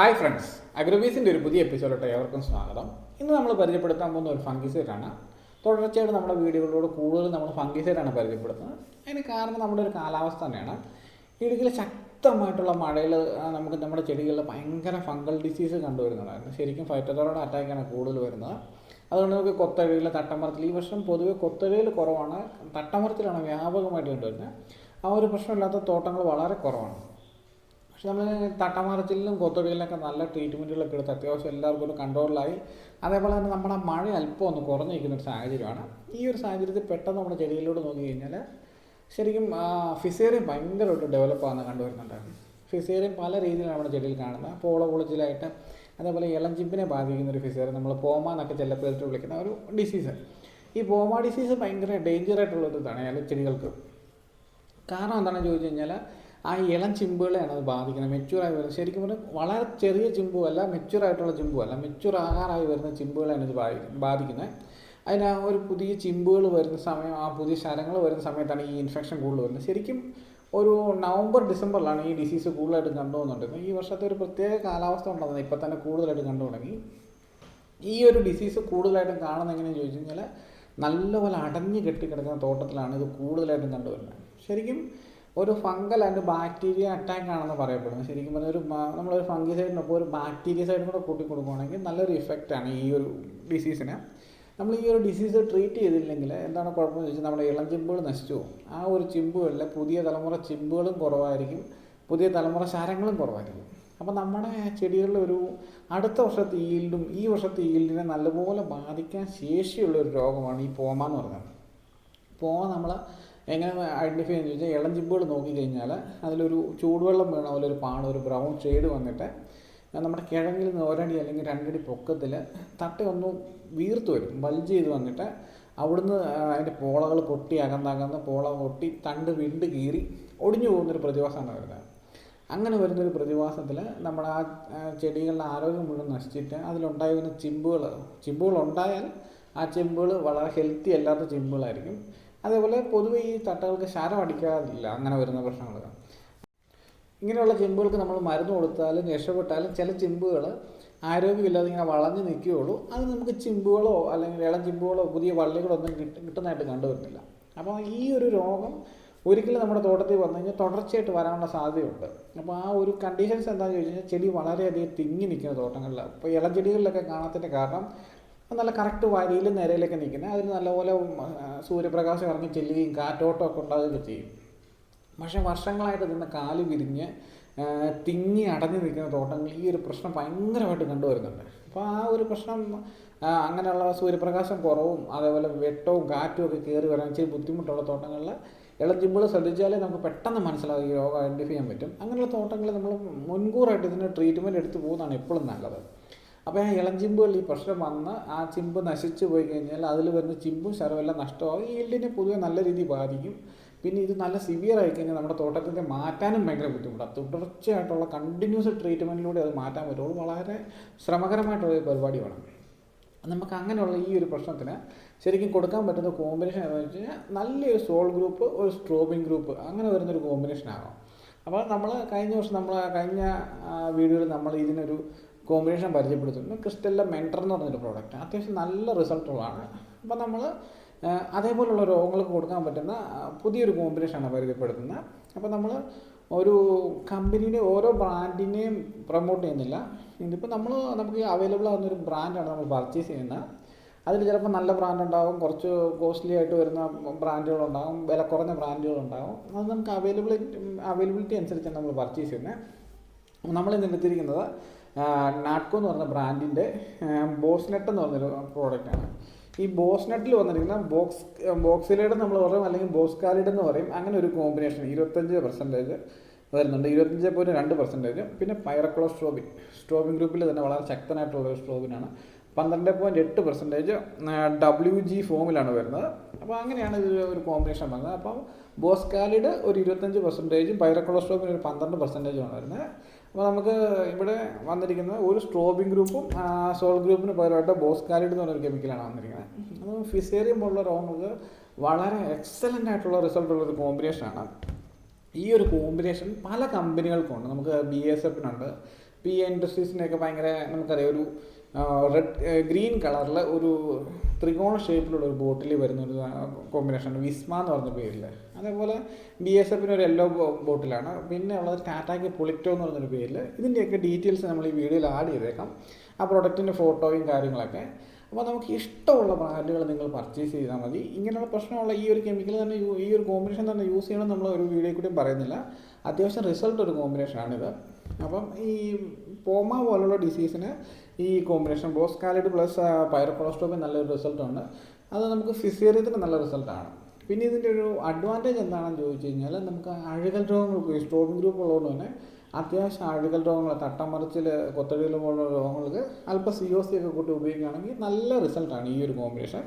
Hi friends അഗ്രബീസിന്റെ ഒരു പുതിയ എപ്പിസോഡോട്ട് ഏവർക്കും സ്വാഗതം. ഇന്ന് നമ്മൾ പരിചയപ്പെടുത്താൻ പോകുന്ന ഒരു ഫംഗിസൈഡാണ്. തുടർച്ചയായിട്ട് നമ്മുടെ വീഡിയോകളിലൂടെ കൂടുതൽ നമ്മൾ ഫംഗിസൈഡാണ് പരിചയപ്പെടുത്തുന്നത്. അതിന് കാരണം നമ്മുടെ ഒരു കാലാവസ്ഥ തന്നെയാണ്. ഇടുക്കിയിൽ ശക്തമായിട്ടുള്ള മഴയിൽ നമുക്ക് നമ്മുടെ ചെടികളിൽ ഭയങ്കര ഫംഗൽ ഡിസീസ് കണ്ടുവരുന്നുണ്ടായിരുന്നു. ശരിക്കും ഫൈറ്റോതോറോടെ അറ്റാക്കാണ് കൂടുതൽ വരുന്നത്. അതുകൊണ്ട് നമുക്ക് കൊത്തഴയിൽ തട്ടമരത്തിൽ ഈ വർഷം പൊതുവെ കൊത്തഴയിൽ കുറവാണ്. തട്ടമരത്തിലാണ് വ്യാപകമായിട്ട് കണ്ടുവരുന്നത്. ആ ഒരു പ്രശ്നമില്ലാത്ത തോട്ടങ്ങൾ വളരെ കുറവാണ്. പക്ഷെ നമ്മൾ തട്ടമരച്ചിലും കൊത്തൊടിയിലൊക്കെ നല്ല ട്രീറ്റ്മെന്റുകളൊക്കെ എടുത്ത് അത്യാവശ്യം എല്ലാവർക്കും ഒരു കൺട്രോളിലായി അതേപോലെ തന്നെ നമ്മുടെ മഴ അല്പം ഒന്ന് കുറഞ്ഞിരിക്കുന്ന ഒരു സാഹചര്യമാണ്. ഈ ഒരു സാഹചര്യത്തിൽ പെട്ടെന്ന് നമ്മുടെ ചെടികളിലൂടെ നോക്കി കഴിഞ്ഞാൽ ശരിക്കും ഫിസേറിയം ഭയങ്കരമായിട്ട് ഡെവലപ്പ് ആകുന്ന കണ്ടുവരുന്നുണ്ട് ഫിസേറിയം പല രീതിയിലാണ് നമ്മുടെ ചെടിയിൽ കാണുന്നത്. പോള പൊളിച്ചിലായിട്ട് അതേപോലെ ഇളഞ്ചിമ്പിനെ ബാധിക്കുന്ന ഒരു ഫിസേറിയം നമ്മൾ പോമ എന്നൊക്കെ ചെല്ലപ്പേരിട്ട് വിളിക്കുന്ന ഒരു ഡിസീസ് ഈ പോമ ഡിസീസ് ഭയങ്കര ഒരു ഇതാണ് ചെടികൾക്ക്. കാരണം എന്താണെന്ന് ചോദിച്ചു കഴിഞ്ഞാൽ ആ ഇളം ചിമ്പുകളെയാണ് അത് ബാധിക്കുന്നത്. മെച്ചൂറായി വരുന്നത് ശരിക്കും പറഞ്ഞാൽ വളരെ ചെറിയ ചിമ്പുമല്ല മെച്യൂർ ആയിട്ടുള്ള ചിമ്പുമല്ല മെച്യൂർ ആകാറായി വരുന്ന ചിമ്പുകളെയാണ് ഇത് ബാധി ബാധിക്കുന്നത്. അതിന് ആ ഒരു പുതിയ ചിമ്പുകൾ വരുന്ന സമയം ആ പുതിയ ശരങ്ങൾ വരുന്ന സമയത്താണ് ഈ ഇൻഫെക്ഷൻ കൂടുതൽ വരുന്നത്. ശരിക്കും ഒരു നവംബർ ഡിസംബറിലാണ് ഈ ഡിസീസ് കൂടുതലായിട്ട് കണ്ടുപോകുന്നുണ്ടെങ്കിൽ ഈ വർഷത്തെ ഒരു പ്രത്യേക കാലാവസ്ഥ ഉണ്ടെന്ന് ഇപ്പം തന്നെ കൂടുതലായിട്ട് കണ്ടു തുടങ്ങി ഈ ഒരു ഡിസീസ് കൂടുതലായിട്ടും കാണുന്നത് എങ്ങനെയാണെന്ന് ചോദിച്ചു കഴിഞ്ഞാൽ നല്ലപോലെ അടഞ്ഞു കെട്ടിക്കിടക്കുന്ന തോട്ടത്തിലാണ് ഇത് കൂടുതലായിട്ടും കണ്ടുവരുന്നത്. ശരിക്കും ഒരു ഫംഗൽ ആൻഡ് ബാക്ടീരിയ അറ്റാക്ക് ആണെന്ന് പറയപ്പെടുന്നത് ശരിക്കും പറഞ്ഞാൽ ഒരു നമ്മളൊരു ഫംഗി ഫംഗിസൈഡിനൊപ്പം ഒരു ബാക്ടീരിയ സൈഡും കൂടെ കൂട്ടി കൊടുക്കുകയാണെങ്കിൽ നല്ലൊരു ആണ് ഈ ഒരു ഡിസീസിന് നമ്മൾ ഈ ഒരു ഡിസീസ് ട്രീറ്റ് ചെയ്തില്ലെങ്കിൽ എന്താണ് കുഴപ്പമെന്ന് ചോദിച്ചാൽ നമ്മുടെ ഇളം ചിമ്പുകൾ നശിച്ചു ആ ഒരു ചിമ്പുകളിൽ പുതിയ തലമുറ ചിമ്പുകളും കുറവായിരിക്കും. പുതിയ തലമുറ ശാരങ്ങളും കുറവായിരിക്കും. അപ്പോൾ നമ്മുടെ ചെടികളിൽ ഒരു അടുത്ത വർഷത്തെ ഈൽഡും ഈ വർഷത്തെ ഈൽഡിനെ നല്ലപോലെ ബാധിക്കാൻ ശേഷിയുള്ള ഒരു രോഗമാണ് ഈ പോമ എന്ന് പറയുന്നത്. പോമ നമ്മൾ എങ്ങനെ ഐഡന്റിഫൈ എന്ന് ചോദിച്ചാൽ ഇളം ചിമ്പുകൾ നോക്കിക്കഴിഞ്ഞാൽ അതിലൊരു ചൂടുവെള്ളം വീണ പോലെ ഒരു പാണ് ഒരു ബ്രൗൺ ഷെയ്ഡ് വന്നിട്ട് നമ്മുടെ കിഴങ്ങിൽ നിന്ന് ഒരടി അല്ലെങ്കിൽ രണ്ടടി പൊക്കത്തിൽ തട്ടി ഒന്ന് വീർത്ത് വരും ബൾജ് ചെയ്ത് വന്നിട്ട് അവിടുന്ന് അതിന്റെ പോളകൾ പൊട്ടി അകന്നകന്ന് പോള പൊട്ടി തണ്ട് വിണ്ട് കീറി ഒടിഞ്ഞു പോകുന്നൊരു പ്രതിഭാസമാണ് വരുന്നത്. അങ്ങനെ വരുന്നൊരു പ്രതിഭാസത്തിൽ നമ്മൾ ആ ചെടികളുടെ ആരോഗ്യം മുഴുവൻ നശിച്ചിട്ട് അതിലുണ്ടായി വരുന്ന ചിമ്പുകൾ ചിമ്പുകൾ ഉണ്ടായാൽ ആ ചിമ്പുകൾ വളരെ ഹെൽത്തി അല്ലാത്ത ചിമ്പുകളായിരിക്കും. അതേപോലെ പൊതുവെ ഈ തട്ടകൾക്ക് ശരം അടിക്കാറില്ല. അങ്ങനെ വരുന്ന പ്രശ്നങ്ങൾ ഇങ്ങനെയുള്ള ചിമ്പുകൾക്ക് നമ്മൾ മരുന്ന് കൊടുത്താലും രക്ഷപ്പെട്ടാലും ചില ചെമ്പുകൾ ആരോഗ്യമില്ലാതെ ഇങ്ങനെ വളഞ്ഞു നിൽക്കുകയുള്ളൂ. അത് നമുക്ക് ചിമ്പുകളോ അല്ലെങ്കിൽ ഇളം ചിമ്പുകളോ പുതിയ വള്ളികളോ ഒന്നും കിട്ട കിട്ടുന്നതായിട്ട് കണ്ടുവരുന്നില്ല. അപ്പോൾ ഈ ഒരു രോഗം ഒരിക്കലും നമ്മുടെ തോട്ടത്തിൽ വന്നു കഴിഞ്ഞാൽ തുടർച്ചയായിട്ട് വരാനുള്ള സാധ്യതയുണ്ട്. അപ്പോൾ ആ ഒരു കണ്ടീഷൻസ് എന്താണെന്ന് ചോദിച്ചു കഴിഞ്ഞാൽ ചെടി വളരെയധികം തിങ്ങി നിൽക്കുന്ന തോട്ടങ്ങളിലാണ്. ഇപ്പോൾ ഇളം ചെടികളിലൊക്കെ കാണാത്തതിന്റെ കാരണം നല്ല കറക്റ്റ് വരിയിലും നിരയിലൊക്കെ നിൽക്കുന്നത്. അതിന് നല്ലപോലെ സൂര്യപ്രകാശം ഇറങ്ങി ചെല്ലുകയും കാറ്റോട്ടമൊക്കെ ഉണ്ടാകുകയൊക്കെ ചെയ്യും. പക്ഷേ വർഷങ്ങളായിട്ട് നിന്ന് കാൽ വിരിഞ്ഞ് തിങ്ങി അടഞ്ഞു നിൽക്കുന്ന തോട്ടങ്ങൾ ഈ ഒരു പ്രശ്നം ഭയങ്കരമായിട്ട് കണ്ടുവരുന്നുണ്ട്. അപ്പോൾ ആ ഒരു പ്രശ്നം അങ്ങനെയുള്ള സൂര്യപ്രകാശം കുറവും അതേപോലെ വെട്ടവും കാറ്റും ഒക്കെ കയറി വരാൻ ഇച്ചിരി ബുദ്ധിമുട്ടുള്ള തോട്ടങ്ങളിൽ ഇളജുമ്പോൾ ശ്രദ്ധിച്ചാലേ നമുക്ക് പെട്ടെന്ന് മനസ്സിലാവും ഈ രോഗം ഐഡന്റിഫൈ ചെയ്യാൻ പറ്റും. അങ്ങനെയുള്ള തോട്ടങ്ങളിൽ നമ്മൾ മുൻകൂറായിട്ട് ഇതിന് ട്രീറ്റ്മെന്റ് എടുത്ത് പോകുന്നതാണ് എപ്പോഴും നല്ലത്. അപ്പോൾ ആ ഇളം ചിമ്പുകളിൽ ഈ പ്രശ്നം വന്ന് ആ ചിമ്പ് നശിച്ചു പോയി കഴിഞ്ഞാൽ അതിൽ വരുന്ന ചിമ്പും ശരമെല്ലാം നഷ്ടമാകും. ഈ എല്ലിനെ പൊതുവെ നല്ല രീതിയിൽ ബാധിക്കും. പിന്നെ ഇത് നല്ല സിവിയർ ആയി കഴിഞ്ഞാൽ നമ്മുടെ തോട്ടത്തിന്റെ മാറ്റാനും ഭയങ്കര ബുദ്ധിമുട്ടാണ്. തുടർച്ചയായിട്ടുള്ള കണ്ടിന്യൂസ് ട്രീറ്റ്മെന്റിലൂടെ അത് മാറ്റാൻ പറ്റുള്ളൂ. വളരെ ശ്രമകരമായിട്ടുള്ള ഒരു പരിപാടി വേണം നമുക്ക് അങ്ങനെയുള്ള ഈ ഒരു പ്രശ്നത്തിന് ശരിക്കും കൊടുക്കാൻ പറ്റുന്ന കോമ്പിനേഷൻ എന്താണെന്ന് വെച്ച് കഴിഞ്ഞാൽ നല്ലൊരു സോൾ ഗ്രൂപ്പ് ഒരു സ്ട്രോബിങ് ഗ്രൂപ്പ് അങ്ങനെ വരുന്നൊരു കോമ്പിനേഷൻ ആകാം അപ്പോൾ നമ്മൾ കഴിഞ്ഞ വർഷം നമ്മൾ കഴിഞ്ഞ വീഡിയോയിൽ നമ്മൾ ഇതിനൊരു കോമ്പിനേഷൻ പരിചയപ്പെടുത്തുന്നു. ക്രിസ്റ്റലിലെ മെന്റർ എന്ന് പറഞ്ഞൊരു പ്രോഡക്റ്റ് അത്യാവശ്യം നല്ല റിസൾട്ടുള്ളതാണ് അപ്പോൾ നമ്മൾ അതേപോലുള്ള രോഗങ്ങൾക്ക് കൊടുക്കാൻ പറ്റുന്ന പുതിയൊരു കോമ്പിനേഷനാണ് പരിചയപ്പെടുത്തുന്നത് അപ്പോൾ നമ്മൾ ഒരു കമ്പനിയുടെ ഓരോ ബ്രാൻഡിനെയും പ്രൊമോട്ട് ചെയ്യുന്നില്ല. ഇതിപ്പോൾ നമ്മൾ നമുക്ക് അവൈലബിൾ ആകുന്ന ഒരു ബ്രാൻഡാണ് നമ്മൾ പർച്ചേസ് ചെയ്യുന്നത് അതിൽ ചിലപ്പോൾ നല്ല ബ്രാൻഡ് ഉണ്ടാകും കുറച്ച് കോസ്റ്റ്ലി ആയിട്ട് വരുന്ന ബ്രാൻഡുകളുണ്ടാകും വില കുറഞ്ഞ ബ്രാൻഡുകളുണ്ടാകും അത് നമുക്ക് അവൈലബിലിറ്റി അവൈലബിലിറ്റി അനുസരിച്ചാണ് നമ്മൾ പർച്ചേസ് ചെയ്യുന്നത് നമ്മൾ ഇന്ന് എടുത്തിരിക്കുന്നത് നാട്കോ എന്ന് പറഞ്ഞ ബ്രാൻഡിന്റെ ബോസ്നെട്ട് എന്ന് പറഞ്ഞൊരു പ്രോഡക്റ്റാണ് ഈ ബോസ്നെറ്റിൽ വന്നിരിക്കുന്ന ബോക്സ് ബോക്സിലേഡ് നമ്മൾ പറയും അല്ലെങ്കിൽ ബോസ്കാലിഡ് എന്ന് പറയും അങ്ങനെ ഒരു കോമ്പിനേഷൻ ഇരുപത്തഞ്ച് പെർസെന്റേജ് വരുന്നുണ്ട്. ഇരുപത്തഞ്ച് പോയിന്റ് രണ്ട് പെർസെന്റേജ് പിന്നെ പൈറക്ലോ സ്ട്രോബിൻ സ്ട്രോബിൻ ഗ്രൂപ്പിൽ തന്നെ വളരെ ശക്തനായിട്ടുള്ള ഒരു സ്ട്രോബിനാണ് പന്ത്രണ്ട് പോയിന്റ് എട്ട് പെർസെന്റേജ് ഡബ്ല്യു ജി ഫോമിലാണ് വരുന്നത്. അപ്പോൾ അങ്ങനെയാണ് ഇത് ഒരു കോമ്പിനേഷൻ വന്നത്. അപ്പം ബോസ്കാലിഡ് ഒരു ഇരുപത്തഞ്ച് പെർസെന്റേജും പൈറക്ലോസ്ട്രോബിൻ ഒരു പന്ത്രണ്ട് പെർസെന്റേജുമാണ് വരുന്നത്. അപ്പോൾ നമുക്ക് ഇവിടെ വന്നിരിക്കുന്നത് ഒരു സ്ട്രോബിൻ ഗ്രൂപ്പും സോൾ ഗ്രൂപ്പിന് പകരമായിട്ട് ബോസ്കാലിഡ് എന്ന് പറഞ്ഞൊരു കെമിക്കലാണ് വന്നിരിക്കുന്നത്. അപ്പോൾ ഫിസേറിയം പോലുള്ള രോഗങ്ങൾക്ക് വളരെ എക്സലന്റ് ആയിട്ടുള്ള റിസൾട്ട് ഉള്ളൊരു കോമ്പിനേഷനാണ് ഈ ഒരു കോമ്പിനേഷൻ പല കമ്പനികൾക്കുണ്ട് നമുക്ക് ബി എസ് എഫിനുണ്ട് പി എ ഇൻഡസ്ട്രീസിനെയൊക്കെ ഭയങ്കര നമുക്കറിയാം ഒരു റെഡ് ഗ്രീൻ കളറിൽ ഒരു ത്രികോണ ഷേപ്പിലുള്ള ഒരു ബോട്ടിൽ വരുന്ന ഒരു കോമ്പിനേഷൻ വിസ്മ എന്ന് പറഞ്ഞ പേരിൽ അതേപോലെ ബി എസ് എഫിന് ഒരു യെല്ലോ ബോട്ടിലാണ് പിന്നെ ഉള്ളത് ടാറ്റാക്ക് പൊളിറ്റോ എന്ന് പറഞ്ഞൊരു പേരിൽ ഇതിന്റെയൊക്കെ ഡീറ്റെയിൽസ് നമ്മൾ ഈ വീഡിയോയിൽ ആഡ് ചെയ്തേക്കാം. ആ പ്രൊഡക്റ്റിന്റെ ഫോട്ടോയും കാര്യങ്ങളൊക്കെ. അപ്പോൾ നമുക്ക് ഇഷ്ടമുള്ള ബ്രാൻഡുകൾ നിങ്ങൾ പർച്ചേസ് ചെയ്താൽ മതി. ഇങ്ങനെയുള്ള പ്രശ്നമുള്ള ഈ ഒരു കെമിക്കൽ തന്നെ ഈ ഒരു കോമ്പിനേഷൻ തന്നെ യൂസ് ചെയ്യണം നമ്മൾ ഒരു വീഡിയോ കൂടി പറയുന്നില്ല. അത്യാവശ്യം റിസൾട്ട് ഒരു കോമ്പിനേഷനാണിത് അപ്പം ഈ പോമ പോലുള്ള ഡിസീസിന് ഈ കോമ്പിനേഷൻ ബോസ്കാലിഡ് പ്ലസ് പൈറോക്കൊളസ്ട്രോമിൻ നല്ലൊരു റിസൾട്ടുണ്ട് അത് നമുക്ക് ഫിസിയറിയത്തിന് നല്ല റിസൾട്ടാണ് പിന്നെ ഇതിന്റെ ഒരു അഡ്വാന്റേജ് എന്താണെന്ന് ചോദിച്ചു കഴിഞ്ഞാൽ നമുക്ക് അഴുകൽ രോഗങ്ങൾ ഈ ഗ്രൂപ്പ് ഉള്ളതുകൊണ്ട് തന്നെ അത്യാവശ്യം അഴുകൽ രോഗങ്ങൾ തട്ടമറിച്ചിൽ കൊത്തടിയിൽ പോലുള്ള രോഗങ്ങൾക്ക് അല്പം സി ഒ സി ഒക്കെ കൂട്ടി ഉപയോഗിക്കുകയാണെങ്കിൽ നല്ല റിസൾട്ടാണ് ഈ ഒരു കോമ്പിനേഷൻ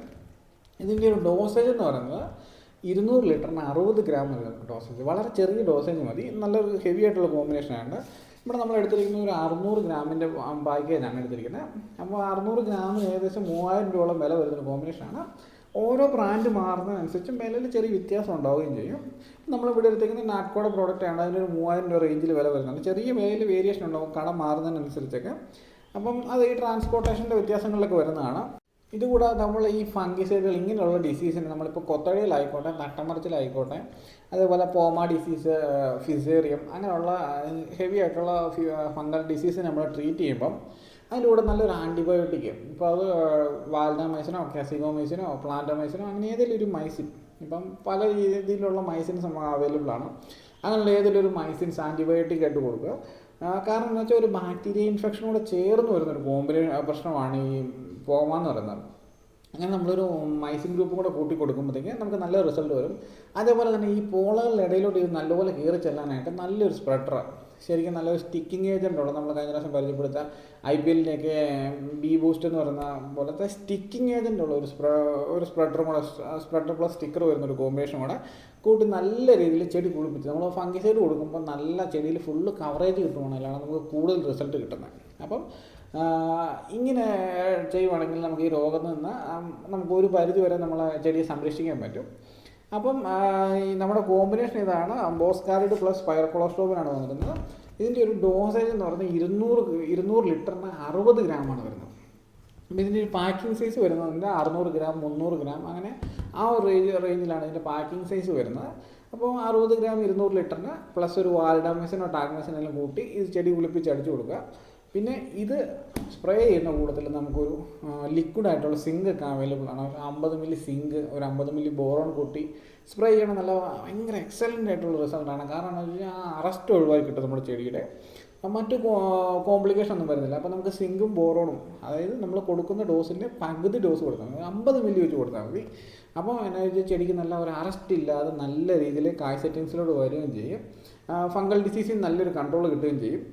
ഇതിന്റെ ഒരു ഡോസേജ് എന്ന് പറയുന്നത് ഇരുന്നൂറ് ലിറ്ററിന് അറുപത് ഗ്രാം ഡോസേജ് വളരെ ചെറിയ ഡോസേജ് മതി. നല്ലൊരു ഹെവി ആയിട്ടുള്ള കോമ്പിനേഷനാണ് ഇവിടെ നമ്മൾ എടുത്തിരിക്കുന്ന ഒരു അറുന്നൂറ് ഗ്രാമിന്റെ പാക്കേജാണ് എടുത്തിരിക്കുന്നത്. അപ്പോൾ അറുന്നൂറ് ഗ്രാമിന് ഏകദേശം മൂവായിരം രൂപയോളം വില വരുന്ന കോമ്പിനേഷനാണ്. ഓരോ ബ്രാൻഡ് മാറുന്നതനുസരിച്ച് വിലയിൽ ചെറിയ വ്യത്യാസം ഉണ്ടാവുകയും ചെയ്യും. നമ്മൾ ഇവിടെ എടുത്തിരിക്കുന്ന നാറ്റ്കോടെ പ്രോഡക്റ്റ് ആണ്. അതിനൊരു മൂവായിരം രൂപ റേഞ്ചിൽ വില വരുന്നുണ്ട്. ചെറിയ വിലയിൽ വേരിയേഷൻ ഉണ്ടാവും. കട മാറുന്നതിനനുസരിച്ചൊക്കെ. അപ്പം അത് ഈ ട്രാൻസ്പോർട്ടേഷന്റെ വ്യത്യാസങ്ങളിലൊക്കെ വരുന്നതാണ്. ഇതുകൂടാതെ നമ്മൾ ഈ ഫംഗിസൈഡുകൾ ഇങ്ങനെയുള്ള ഡിസീസിന് നമ്മളിപ്പോൾ കൊത്തഴിയിലായിക്കോട്ടെ നട്ടമറിച്ചിലായിക്കോട്ടെ അതേപോലെ പോമ ഡിസീസ് ഫിസേറിയം അങ്ങനെയുള്ള ഹെവി ആയിട്ടുള്ള ഫംഗൽ ഡിസീസ് നമ്മൾ ട്രീറ്റ് ചെയ്യുമ്പം അതിന്റെ കൂടെ നല്ലൊരു ആന്റിബയോട്ടിക് ഇപ്പോൾ അത് വാൽഡാമൈസിനോ കാസിഗോമൈസിനോ പ്ലാന്റോമൈസിനോ അങ്ങനെ ഏതെങ്കിലും ഒരു മൈസിൻ ഇപ്പം പല രീതിയിലുള്ള മൈസിൻസ് അവൈലബിൾ ആണ്. അങ്ങനെയുള്ള ഏതെങ്കിലും ഒരു മൈസിൻസ് ആന്റിബയോട്ടിക് ആയിട്ട് കൊടുക്കുക. കാരണം എന്ന് വെച്ചാൽ ഒരു ബാക്ടീരിയ ഇൻഫെക്ഷൻ കൂടെ ചേർന്ന് വരുന്നൊരു കോമ്പിനേഷൻ പ്രശ്നമാണ് ഈ പോമാന്ന് പറയുന്നത്. അങ്ങനെ നമ്മളൊരു മൈസിൻ ഗ്രൂപ്പും കൂടെ കൂട്ടി കൊടുക്കുമ്പോഴത്തേക്ക് നമുക്ക് നല്ല റിസൾട്ട് വരും. അതേപോലെ തന്നെ ഈ പോളകളുടെ ഇടയിലോട്ട് ഇത് നല്ലപോലെ കയറി ചെല്ലാനായിട്ട് നല്ലൊരു സ്പ്രെഡർ ശരിക്കും നല്ലൊരു സ്റ്റിക്കിങ് ഏജന്റ് ഉള്ളത് നമ്മൾ കഴിഞ്ഞ പ്രാവശ്യം പരിചയപ്പെടുത്ത ഐ പി എല്ലിന്റെയൊക്കെ ബി ബൂസ്റ്റ് എന്ന് പറയുന്ന പോലത്തെ സ്റ്റിക്കിങ് ഏജന്റ് ഉള്ള ഒരു സ്പ്രേ ഒരു സ്പ്രെഡറും കൂടെ സ്പ്രെഡർ പ്ലസ് സ്റ്റിക്കർ വരുന്ന ഒരു കോമ്പിനേഷൻ കൂടെ കൂട്ടി നല്ല രീതിയിൽ ചെടി കുളിപ്പിച്ച് നമ്മൾ ഫംഗിസൈഡ് കൊടുക്കുമ്പോൾ നല്ല ചെടിയിൽ ഫുള്ള് കവറേജ് കിട്ടുവാണെങ്കിലാണ് നമുക്ക് കൂടുതൽ റിസൾട്ട് കിട്ടുന്നത്. അപ്പം ഇങ്ങനെ ചെയ്യുവാണെങ്കിൽ നമുക്ക് ഈ രോഗത്തിൽ നിന്ന് നമുക്ക് ഒരു പരിധി വരെ നമ്മളെ ചെടിയെ സംരക്ഷിക്കാൻ പറ്റും. അപ്പം നമ്മുടെ കോമ്പിനേഷൻ ഇതാണ് ബോസ്കാരിഡ് പ്ലസ് പയർകൊളസ്ട്രോബിനാണ് വന്നിരുന്നത്. ഇതിന്റെ ഒരു ഡോസേജ് എന്ന് പറഞ്ഞാൽ ഇരുന്നൂറ് ഇരുന്നൂറ് ലിറ്ററിന് അറുപത് ഗ്രാമാണ് വരുന്നത്. അപ്പം ഇതിന്റെ ഒരു പാക്കിംഗ് സൈസ് വരുന്നത് അറുന്നൂറ് ഗ്രാം മുന്നൂറ് ഗ്രാം അങ്ങനെ ആ ഒരു റേഞ്ച് റേഞ്ചിലാണ് ഇതിന്റെ പാക്കിംഗ് സൈസ് വരുന്നത്. അപ്പോൾ അറുപത് ഗ്രാം ഇരുന്നൂറ് ലിറ്ററിന് പ്ലസ് ഒരു വാൽഡാമസിനോ ടാഗ്മസിനോ കൂട്ടി ഇത് ചെടി കുളിപ്പിച്ച് അടിച്ചു കൊടുക്കുക. പിന്നെ ഇത് സ്പ്രേ ചെയ്യുന്ന കൂട്ടത്തിൽ നമുക്കൊരു ലിക്വിഡ് ആയിട്ടുള്ള സിങ്ക് ഒക്കെ അവൈലബിൾ ആണ്. ഒരു അമ്പത് മില്ലി സിങ്ക് ഒരു അമ്പത് മില്ലി ബോറോൺ കൂട്ടി സ്പ്രേ ചെയ്യണം നല്ല ഭയങ്കര എക്സലന്റ് ആയിട്ടുള്ള റിസൾട്ടാണ് കാരണം എന്താ വെച്ചാൽ അറസ്റ്റ് ഒഴിവാക്കി കിട്ടും നമ്മുടെ ചെടിയുടെ. മറ്റു കോംപ്ലിക്കേഷൻ ഒന്നും വരുന്നില്ല. അപ്പോൾ നമുക്ക് സിങ്കും ബോറോണും അതായത് നമ്മൾ കൊടുക്കുന്ന ഡോസിന്റെ പകുതി ഡോസ് കൊടുത്താൽ മതി. അമ്പത് മില്ലി വെച്ച് കൊടുത്താൽ മതി. അപ്പോൾ എന്നാ വെച്ചാൽ ചെടിക്ക് നല്ല ഒരു അറസ്റ്റ് ഇല്ലാതെ നല്ല രീതിയിൽ കായ് സെറ്റിങ്സിലോട് വരികയും ചെയ്യും. ഫംഗൽ ഡിസീസിൽ നല്ലൊരു കൺട്രോൾ കിട്ടുകയും ചെയ്യും.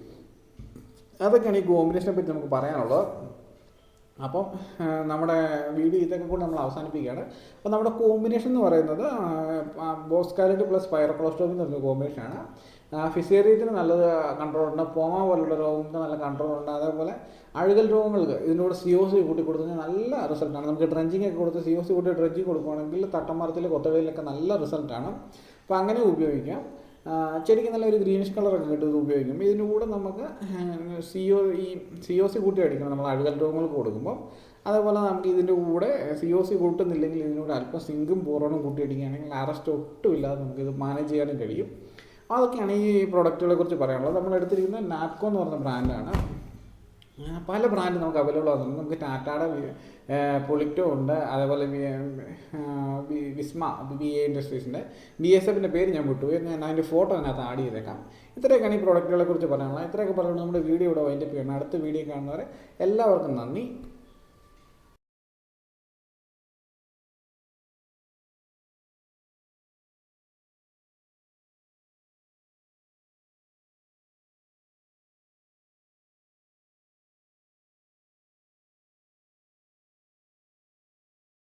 അതൊക്കെയാണ് ഈ കോമ്പിനേഷനെ പറ്റി നമുക്ക് പറയാനുള്ളത്. അപ്പം നമ്മുടെ വീഡിയോ ഇതൊക്കെ കൂടി നമ്മൾ അവസാനിപ്പിക്കുകയാണ്. അപ്പോൾ നമ്മുടെ കോമ്പിനേഷൻ എന്ന് പറയുന്നത് ബോസ്കാലിറ്റ് പ്ലസ് പൈറോക്കൊളസ്ട്രോബിൻ എന്ന് പറഞ്ഞ കോമ്പിനേഷനാണ് ഫിസേറിയത്തിന് നല്ലത് കൺട്രോൾ ഉണ്ട്. പോമ പോലുള്ള രോഗങ്ങൾക്ക് നല്ല കൺട്രോൾ ഉണ്ട്. അതേപോലെ അഴുകൽ രോഗങ്ങൾക്ക് ഇതിനോട് സി ഒ സി കൂട്ടി കൊടുത്തു നല്ല റിസൾട്ടാണ് നമുക്ക് ഡ്രഞ്ചിങ് ഒക്കെ കൊടുത്ത് സി ഒ സി കൂട്ടി ഡ്രഞ്ചിങ് കൊടുക്കുകയാണെങ്കിൽ തട്ടമരത്തിൽ കൊത്തവേലൊക്കെ നല്ല റിസൾട്ടാണ് അപ്പോൾ അങ്ങനെ ഉപയോഗിക്കാം. ചെടിക്ക് നല്ല ഒരു ഗ്രീനിഷ് കളറൊക്കെ കിട്ടും ഇത് ഉപയോഗിക്കും. ഇതിന്റെ കൂടെ നമുക്ക് സി ഒ ഈ സി ഒ സി കൂട്ടി അടിക്കണം. നമ്മൾ അഴുകൽ രോഗങ്ങൾക്ക് കൊടുക്കുമ്പോൾ അതേപോലെ നമുക്ക് ഇതിന്റെ കൂടെ സി ഒ സി കൂട്ടുന്നില്ലെങ്കിൽ ഇതിനോട് അല്പം സിങ്കും ബോറോണും കൂട്ടി അടിക്കുകയാണെങ്കിൽ അറസ്റ്റ് ഒട്ടും ഇല്ലാതെ ഇത് മാനേജ് ചെയ്യാനും കഴിയും. അതൊക്കെയാണ് ഈ പ്രൊഡക്റ്റുകളെ കുറിച്ച് പറയാനുള്ളത്. നമ്മൾ എടുത്തിരിക്കുന്നത് നാപ്കോ എന്ന് പറഞ്ഞ ബ്രാൻഡാണ് പല ബ്രാൻഡ് നമുക്ക് അവൈലബിൾ ആകുന്നുണ്ട് നമുക്ക് ടാറ്റാടെ പൊളിറ്റോ ഉണ്ട്. അതേപോലെ വിസ്മ ബി എ ഇൻഡസ്ട്രീസിന്റെ ബി എസ് എഫിന്റെ പേര് ഞാൻ വിട്ടു. ഞാൻ അതിന്റെ ഫോട്ടോ അതിനകത്ത് ആഡ് ചെയ്തേക്കാം. ഇത്രയൊക്കെയാണ് ഈ പ്രോഡക്റ്റുകളെ കുറിച്ച് പറയാനുള്ളത്. ഇത്രയൊക്കെ പറയുന്നത് നമ്മുടെ വീഡിയോ ഇവിടെ വൈൻഡപ്പ് ചെയ്യണം അടുത്ത വീഡിയോ കാണുന്നവരെ എല്ലാവർക്കും നന്ദി.